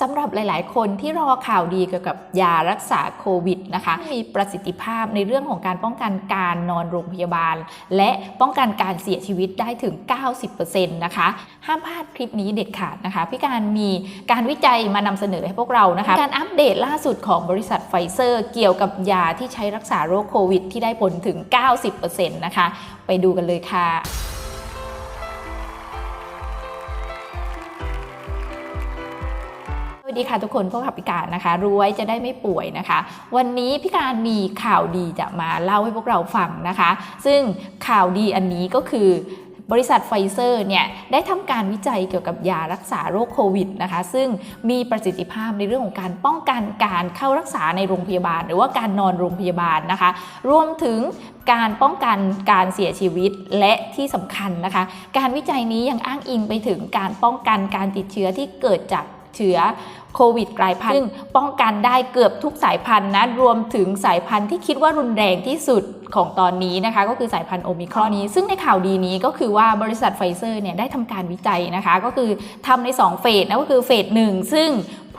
สำหรับหลาย ๆ คนที่รอข่าวดีเกี่ยวกับยารักษาโควิดนะคะมีประสิทธิภาพในเรื่องของการป้องกันการนอนโรงพยาบาล และป้องกันการเสียชีวิตได้ถึง 90%นะคะห้ามพลาดคลิปนี้เด็ดขาดนะคะพี่การมีการวิจัยมานำเสนอให้พวกเรานะคะการอัปเดตล่าสุดของบริษัทไฟเซอร์ เกี่ยวกับยาที่ใช้รักษาโรคโควิด ที่ได้ผลถึง 90%นะคะไปดูกันเลยค่ะ วัสดีค่ะทุกคนพวกขับพิการนะคะรวยจะได้ไม่ป่วยนะคะ วันนี้พี่การมีข่าวดีจะมาเล่าให้พวกเราฟังนะคะ ซึ่งข่าวดีอันนี้ก็คือบริษัทไฟเซอร์เนี่ยได้ทำการวิจัยเกี่ยวกับยารักษาโรคโควิดนะคะซึ่งมีประสิทธิภาพในเรื่องของการป้องกันการเข้ารักษาในโรงพยาบาล หรือว่าการนอนโรงพยาบาลนะคะ รวมถึงการป้องกันการเสียชีวิตและที่สำคัญนะคะ การวิจัยนี้ยังอ้างอิงไปถึงการป้องกันการติดเชื้อที่เกิดจาก เชื้อโควิดกลายพันธุ์ซึ่งป้องกันได้เกือบทุกสายพันธุ์นะรวมถึงสายพันธุ์ที่คิดว่ารุนแรงที่สุดของตอนนี้นะคะ ก็คือสายพันธุ์โอมิครอนนี้ ซึ่งในข่าวดีนี้ก็คือว่าบริษัทไฟเซอร์เนี่ยได้ทำการวิจัยนะคะ ก็คือทำใน 2 เฟสนะก็คือเฟสหนึ่งซึ่ง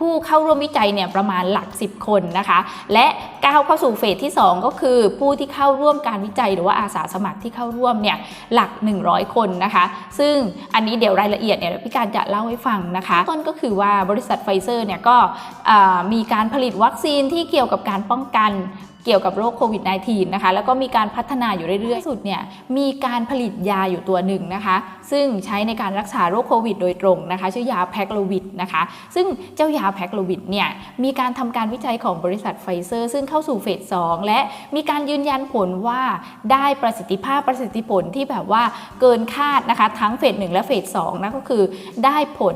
ผู้เข้าร่วมวิจัยเนี่ยประมาณหลัก 10 คนนะคะ และก้าวเข้าสู่เฟสที่ 2 ก็คือผู้ที่เข้าร่วมการวิจัยหรือว่าอาสาสมัครที่เข้าร่วมเนี่ยหลัก 100 คนนะคะ ซึ่งอันนี้เดี๋ยวรายละเอียดเนี่ยพี่การจะเล่าให้ฟังนะคะ ต้นก็คือว่าบริษัทไฟเซอร์เนี่ยก็มีการผลิตวัคซีนที่เกี่ยวกับการป้องกัน เกี่ยวกับโรคโควิด -19 นะคะ แล้วก็มีการพัฒนาอยู่เรื่อยๆ สุดเนี่ยมีการผลิตยาอยู่ตัวหนึ่งนะคะ ซึ่งใช้ในการรักษาโรคโควิดโดยตรงนะคะ ชื่อยาแพคโลวิดนะคะ ซึ่งเจ้ายาแพคโลวิดเนี่ยมีการทำการวิจัยของบริษัทไฟเซอร์ ซึ่งเข้าสู่เฟส 2 และมีการยืนยันผลว่าได้ประสิทธิภาพประสิทธิผลที่แบบว่าเกินคาดนะคะ ทั้งเฟส 1 และเฟส 2 นะก็คือได้ผล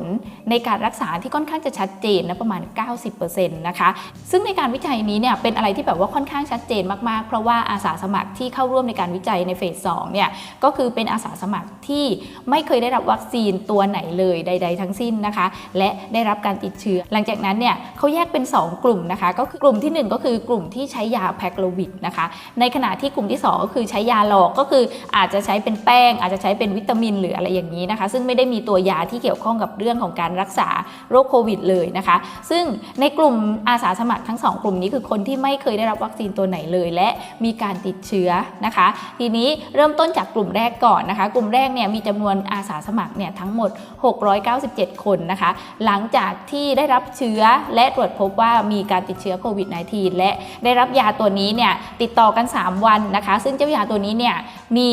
ในการรักษาที่ค่อนข้างจะชัดเจนนะประมาณ 90%นะคะ ซึ่งในการวิจัยนี้เนี่ยเป็นอะไรที่แบบว่าค่อนข้างชัดเจนมากๆ เพราะว่าอาสาสมัครที่เข้าร่วมในการวิจัยในเฟส2เนี่ยก็คือเป็นอาสาสมัครที่ไม่เคยได้รับวัคซีนตัวไหนเลยใด ๆ ทั้งสิ้นนะคะ และได้รับการติดเชื้อ หลังจากนั้นเนี่ยเขาแยกเป็น 2 กลุ่มนะคะ ก็คือกลุ่มทีหนึ่1 ก็คือกลุ่มที่ใช้ยาแพคโลวิดนะคะ ในขณะที่กลุ่มที่ 2 ก็คือใช้ยาหลอกก็คืออาจจะใช้เป็นแป้ง อาจจะใช้เป็นวิตามินหรืออะไรอย่างนี้นะคะ ซึ่งไม่ได้มีตัวยาที่เกี่ยวข้องกับเรื่องของการรักษาโรคโควิดเลยนะคะ ซึ่งในกลุ่มอาสาสมัครทั้ง 2 กลุ่มนี้คือคนที่ไม่เคยได้รับวัคซีนตัวไหนเลย และมีการติดเชื้อนะคะ ทีนี้เริ่มต้นจากกลุ่มแรกก่อนนะคะ กลุ่มแรกเนี่ยมีจำนวนอาสาสมัครเนี่ยทั้งหมด 697 คนนะคะ หลังจากที่ได้รับเชื้อและตรวจพบว่ามีการติดเชื้อโควิด -19 และได้รับยาตัวนี้เนี่ยติดต่อกัน 3 วันนะคะ ซึ่งเจ้ายาตัวนี้เนี่ยมี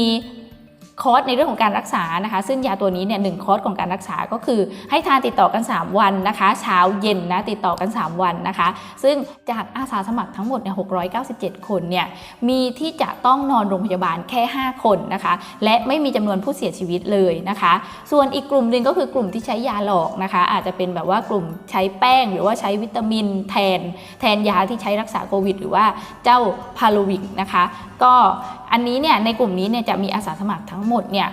คอร์สในเรื่องของการรักษานะคะ ซึ่งยาตัวนี้เนี่ยหนึ่งคอร์สของการรักษาก็คือ ให้ทานติดต่อกัน 3 วันนะคะ เช้าเย็นนะติดต่อกัน 3 วันนะคะ ซึ่งจากอาสาสมัครทั้งหมดเนี่ย697 คนเนี่ยมีที่จะต้องนอนโรงพยาบาลแค่ 5 คนนะคะ และไม่มีจำนวนผู้เสียชีวิตเลยนะคะ ส่วนอีกกลุ่มหนึ่งก็คือกลุ่มที่ใช้ยาหลอกนะคะ อาจจะเป็นแบบว่ากลุ่มใช้แป้ง หรือว่าใช้วิตามินแทน แทนยาที่ใช้รักษาโควิด หรือว่าเจ้าพาโลวิกนะคะ ก็อันนี้เนี่ยในกลุ่มนี้เนี่ยจะมีอาสาสมัครทั้งหมดหมดเนี่ย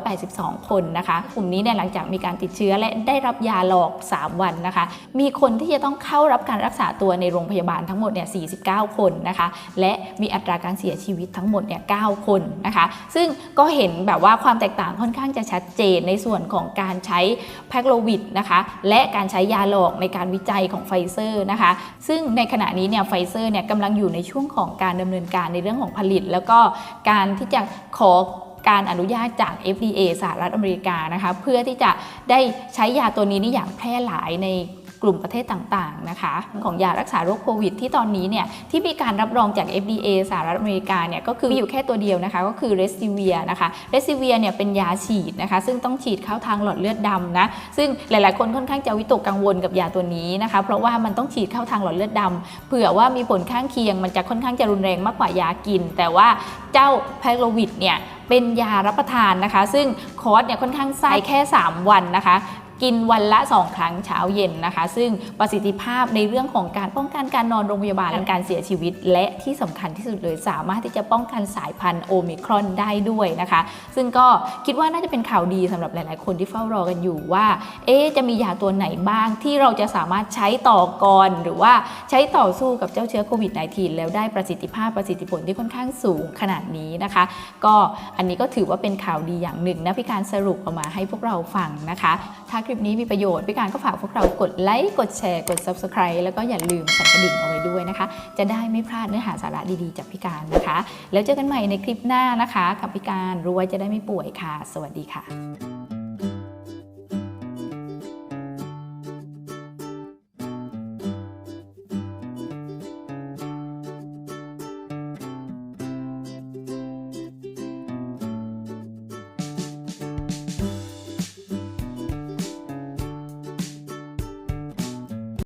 682 คนนะคะ กลุ่มนี้เนี่ยหลังจากมีการติดเชื้อและได้รับยาหลอก 3 วันนะคะ มีคนที่จะต้องเข้ารับการรักษาตัวในโรงพยาบาลทั้งหมดเนี่ย 49 คนนะคะ และมีอัตราการเสียชีวิตทั้งหมดเนี่ย 9 คนนะคะ ซึ่งก็เห็นแบบว่าความแตกต่างค่อนข้างจะชัดเจนในส่วนของการใช้แพคโลวิดนะคะ และการใช้ยาหลอกในการวิจัยของไฟเซอร์นะคะ ซึ่งในขณะนี้เนี่ยไฟเซอร์เนี่ยกำลังอยู่ในช่วงของการดำเนินการในเรื่องของผลิต แล้วก็การที่จะขอ การอนุญาตจาก FDA สหรัฐอเมริกานะคะเพื่อที่จะได้ใช้ยาตัวนี้นี่อย่างแพร่หลายในกลุ่มประเทศต่างๆนะคะของยารักษาโรคโควิด ที่ตอนนี้เนี่ยที่มีการรับรองจาก FDA สหรัฐอเมริกาเนี่ยก็คือมีอยู่แค่ตัวเดียวนะคะก็คือเรสซิเวียนะคะเรสซิเวียเนี่ยเป็นยาฉีดนะคะซึ่งต้องฉีดเข้าทางหลอดเลือดดำนะซึ่งหลายๆคนค่อนข้างจะวิตกกังวลกับยาตัวนี้นะคะเพราะว่ามันต้องฉีดเข้าทางหลอดเลือดดำเผื่อว่ามีผลข้างเคียงมันจะค่อนข้างจะรุนแรงมากกว่ายากิน แต่ว่าเจ้าไพโลวิดเนี่ย เป็นยารับประทานนะคะ ซึ่งคอร์สเนี่ยค่อนข้างสั้นแค่ 3 วันนะคะ กินวันละ 2 ครั้งเช้าเย็นนะคะ ซึ่งประสิทธิภาพในเรื่องของการป้องกันการนอนโรงพยาบาลและการเสียชีวิต และที่สำคัญที่สุดเลยสามารถที่จะป้องกันสายพันธุ์โอมิครอนได้ด้วยนะคะ ซึ่งก็คิดว่าน่าจะเป็นข่าวดีสำหรับหลาย ๆ คนที่เฝ้ารอกันอยู่ว่า เอ๊ะจะมียาตัวไหนบ้างที่เราจะสามารถใช้ต่อกรหรือว่าใช้ต่อสู้กับเจ้าเชื้อโควิด -19 แล้วได้ประสิทธิภาพประสิทธิผลที่ค่อนข้างสูงขนาดนี้นะคะ ก็อันนี้ก็ถือว่าเป็นข่าวดีอย่างหนึ่งนะพี่การสรุปออกมาให้พวกเราฟังนะคะ ถ้าใคลิปนี้มีประโยชน์พี่การก็ฝากพวกเรากดไลค์กดแชร์กด subscribe แล้วก็อย่าลืมสั่นกระดิ่งเอาไว้ด้วยนะคะ จะได้ไม่พลาดเนื้อหาสาระดีๆ จากพี่การนะคะ แล้วเจอกันใหม่ในคลิปหน้านะคะ กับพี่การรวยจะได้ไม่ป่วยค่ะ สวัสดีค่ะ